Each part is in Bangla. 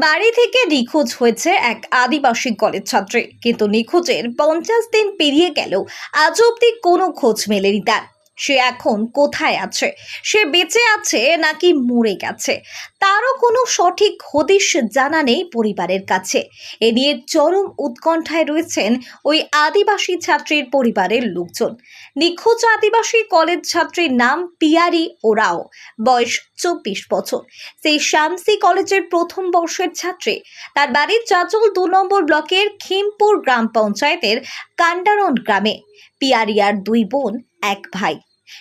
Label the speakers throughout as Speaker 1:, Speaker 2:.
Speaker 1: বাড়ি থেকে নিখোঁজ হয়েছে এক আদিবাসী কলেজ ছাত্রী। কিন্তু নিখোঁজের পঞ্চাশ দিন পেরিয়ে গেল আজ অব্দি কোনো খোঁজ মেলেনি তার। সে এখন কোথায় আছে? সে বেঁচে আছে নাকি মরে গেছে? তারও কোনো সঠিক হদিশ জানা নেই পরিবারের কাছে। এ নিয়ে চরম উৎকণ্ঠায় রয়েছেন ওই আদিবাসী ছাত্রীর পরিবারের লোকজন। নিখোঁজ আদিবাসী কলেজ ছাত্রীর নাম পিয়ারি ওরাও। বয়স চব্বিশ বছর। সেই শামসি কলেজের প্রথম বর্ষের ছাত্রী। তার বাড়ি চাচল দু নম্বর ব্লকের খিমপুর গ্রাম পঞ্চায়েতের কান্ডারন গ্রামে। পিয়ারিয়ার দুই বোন এক ভাই।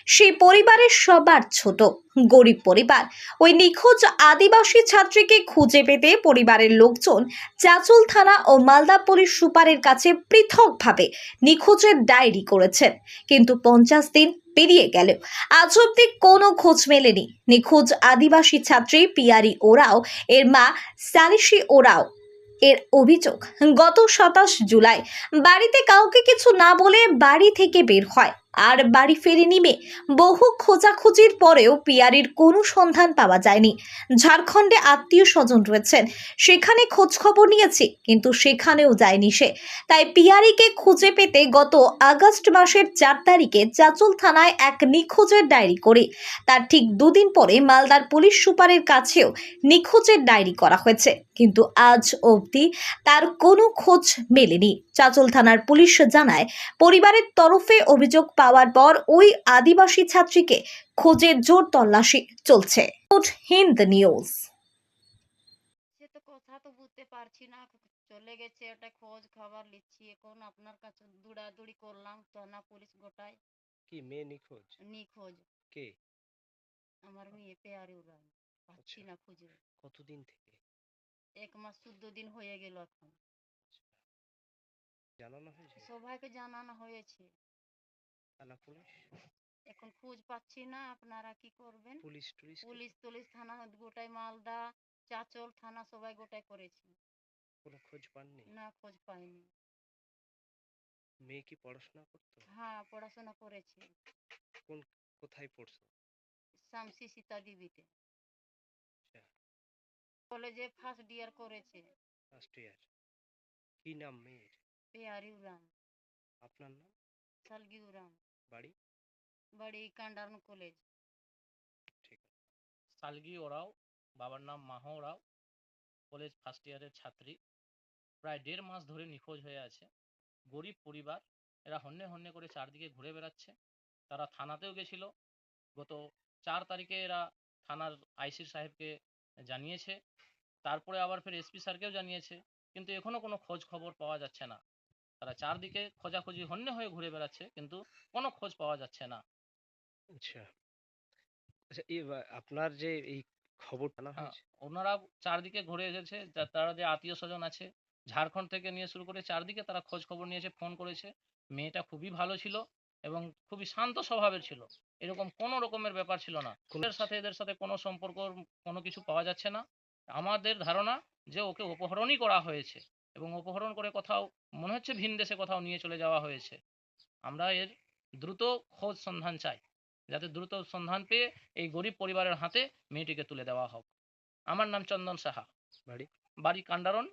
Speaker 1: সেই পরিবারের সবার ছোট, গরিব পরিবার। ওই নিখোঁজ আদিবাসী ছাত্রীকে খুঁজে পেতে পরিবারের লোকজন চাচল থানা ও মালদা পুলিশ সুপারের কাছে পৃথকভাবে নিখোঁজের ডায়েরি করেছেন। কিন্তু পঞ্চাশ দিন পেরিয়ে গেলেও আজ অব্দি কোনো খোঁজ মেলেনি। নিখোঁজ আদিবাসী ছাত্রী পিয়ারি ওরাও, এর মা সালিশি ওরাও। এর অভিযোগ, গত সাতাশ জুলাই বাড়িতে কাউকে কিছু না বলে বাড়ি থেকে বের হয়। আর বাড়ি ফেরেনি মেয়ে বহু খোঁজাখুঁজির পরেও পিয়ারির কোনো সন্ধান পাওয়া যায়নি। ঝাড়খণ্ডে আত্মীয় স্বজন রয়েছেন। সেখানে খোঁজ খবর নিয়েছি, কিন্তু সেখানেও যায়নি সে। তাই পিয়ারিকে খুঁজে পেতে গত আগস্ট মাসের চার তারিখে চাচল থানায় এক নিখোঁজের ডায়েরি করে। তার ঠিক দুদিন পরে মালদার পুলিশ সুপারের কাছেও নিখোঁজের ডায়েরি করা হয়েছে। কিন্তু আজ অবধি তার কোনো খোঁজ মেলেনি। চাচল থানার পুলিশ জানায়, পরিবারের তরফে অভিযোগ পাওয়ার পর ওই আদিবাসী ছাত্রীকে খোঁজে জোর তল্লাশি চলছে। হিন্দ নিউজ।
Speaker 2: কথা তো বুঝতে পারছি না চলে গেছে ওটা খোঁজ খবর নিচ্ছি এখন আপনার কাছে দৌড়াদৌড়ি করলাম থানা পুলিশ গোটায়।
Speaker 3: কি মেয়ে নিখোঁজ?
Speaker 2: নিখোঁজ।
Speaker 3: কে?
Speaker 2: আমার মেয়ে পেয়ারি উড়ান পাচ্ছি
Speaker 3: আচ্ছা।
Speaker 2: না খুঁজে।
Speaker 3: কতদিন থেকে?
Speaker 2: এক মাস চোদ্দ দিন হয়ে গেল এখন।
Speaker 3: জানানো হয়েছে?
Speaker 2: সবাইকে জানানো হয়েছে।
Speaker 3: থানা পুলিশ।
Speaker 2: এখন খোঁজ পাচ্ছি না আপনারা কি করবেন?
Speaker 3: পুলিশ টুলিশ
Speaker 2: পুলিশ টুলিশ থানা গোটায় মালদা চাচল থানা সবাই গোটায় করেছি।
Speaker 3: কোনো খোঁজ পাননি?
Speaker 2: না খোঁজ পাইনি।
Speaker 3: মেয়ে কি পড়াশোনা করতো?
Speaker 2: হ্যাঁ পড়াশোনা করেছে।
Speaker 3: কোন কোথায় পড়ছো?
Speaker 2: শামসি সীতা দেবীতে।
Speaker 3: আচ্ছা।
Speaker 2: কলেজে ফার্স্ট ইয়ার করেছে।
Speaker 3: ফার্স্ট ইয়ার কি নাম মেয়ের?
Speaker 2: পেয়ারি
Speaker 3: আপনার নাম?
Speaker 2: সালগি
Speaker 3: বাড়ি?
Speaker 2: বাড়ি কান্ডারন কলেজ।
Speaker 3: ঠিক
Speaker 4: সালগি ওরাও বাবার নাম মাহ ওরাও কলেজ ফার্স্ট ইয়ারের ছাত্রী। প্রায় দেড় মাস ধরে নিখোঁজ হয়ে আছে। গরিব পরিবার এরা হন্যে হন্যে করে চারদিকে ঘুরে বেড়াচ্ছে। তারা থানাতেও গেছিল। গত চার তারিখে এরা থানার আইসি সাহেবকে জানিয়েছে। তারপরে আবার ফের এসপি স্যারকেও জানিয়েছে। কিন্তু এখনও কোনো খোঁজ খবর পাওয়া যাচ্ছে না। তারা চারদিকে খোঁজাখুঁজি হন্যে হয়ে ঘুরে বেড়াচ্ছে কিন্তু কোনো খোঁজ পাওয়া যাচ্ছে না।
Speaker 3: আচ্ছা। আচ্ছা এই আপনার যে এই খবর
Speaker 4: হ্যাঁ, ওনারা চারদিকে ঘুরে এসেছে তারা যে আত্মীয় স্বজন আছে ঝাড়খণ্ড থেকে নিয়ে শুরু করে চারদিকে তারা খোঁজ খবর নিয়েছে ফোন করেছে। মেয়েটা খুবই ভালো ছিল এবং খুবই শান্ত স্বভাবের ছিল। এরকম কোনো রকমের ব্যাপার ছিল না। এদের সাথে এদের সাথে কোনো সম্পর্ক কোনো কিছু পাওয়া যাচ্ছে না। আমাদের ধারণা যে ওকে অপহরণই করা হয়েছে। এবং অপহরণ করে কোথাও মনে হচ্ছে ভিন দেশে কোথাও নিয়ে চলে যাওয়া হয়েছে। আমরা এর দ্রুত খোঁজ সন্ধান চাই যাতে দ্রুত সন্ধান পেয়ে এই গরিব পরিবারের হাতে মেয়েটিকে তুলে দেওয়া হোক। আমার নাম চন্দন সাহা।
Speaker 3: বাড়ি?
Speaker 4: বাড়ি কান্ডারন